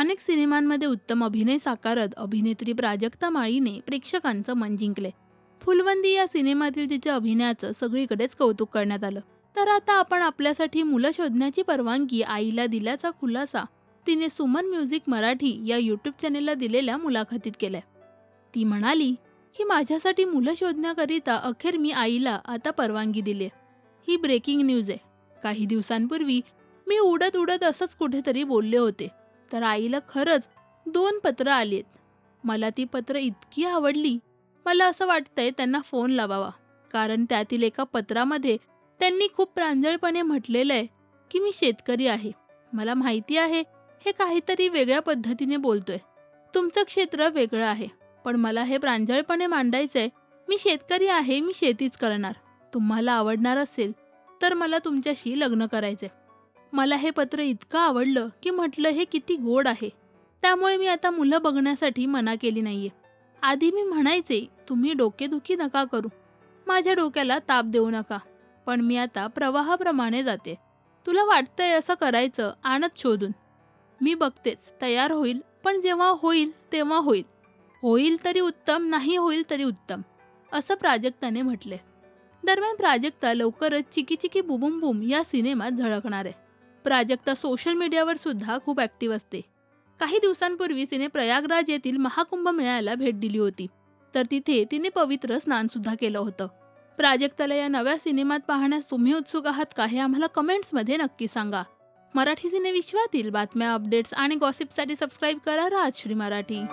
अनेक सिनेमांमध्ये उत्तम अभिनय साकारत अभिनेत्री प्राजक्ता माळीने प्रेक्षकांचं मन जिंकले. फुलवंदी या सिनेमातील तिच्या अभिनयाचं सगळीकडेच कौतुक करण्यात आलं. तर आता आपण आपल्यासाठी मुलं शोधण्याची परवानगी आईला दिल्याचा खुलासा तिने सुमन म्युझिक मराठी या यूट्यूब चॅनेलला दिलेल्या मुलाखतीत केलाय. ती म्हणाली की माझ्यासाठी मुलं शोधण्याकरिता अखेर मी आईला आता परवानगी दिली ही ब्रेकिंग न्यूज आहे. काही दिवसांपूर्वी मी उडत उडत असंच कुठेतरी बोलले होते. तर आईला खरंच दोन पत्रं आलीत मला ती पत्र इतकी आवडली. मला असं वाटतंय त्यांना फोन लावावा. कारण त्यातील एका पत्रामध्ये त्यांनी खूप प्रांजळपणे म्हटलेलं आहे की मी शेतकरी आहे. मला माहिती आहे हे काहीतरी वेगळ्या पद्धतीने बोलतोय. तुमचं क्षेत्र वेगळं आहे. पण मला हे प्रांजळपणे मांडायचंय मी शेतकरी आहे मी शेतीच करणार. तुम्हाला आवडणार असेल तर मला तुमच्याशी लग्न करायचंय. मला हे पत्र इतकं आवडलं की म्हटलं हे किती गोड आहे. त्यामुळे मी आता मुलं बघण्यासाठी मना केली नाहीये. आधी मी म्हणायचे तुम्ही डोकेदुखी नका करू. माझ्या डोक्याला ताप देऊ नका. पण मी आता प्रवाहाप्रमाणे जाते. तुला वाटतंय असं करायचं आणत शोधून. मी बघतेच तयार होईल. पण जेव्हा होईल तेव्हा होईल. होईल तरी उत्तम नाही होईल तरी उत्तम. असं प्राजक्ताने म्हटले. दरम्यान प्राजक्ता लवकरच चिकी चिकी बुबुम बुम या सिनेमात झळकणार आहे. प्राजक्ता सोशल मीडियावर सुद्धा खूप ॲक्टिव्ह असते. काही दिवसांपूर्वी तिने प्रयागराज येथील महाकुंभ मेळ्याला भेट दिली होती. तर तिथे तिने पवित्र स्नान सुद्धा केलं होतं. प्राजक्ताला या नव्या सिनेमात पाहण्यास तुम्ही उत्सुक आहात का हे आम्हाला कमेंट्समध्ये नक्की सांगा. मराठी सिने विश्वातील बातम्या अपडेट्स आणि गॉसिपसाठी सबस्क्राईब करा राजश्री मराठी.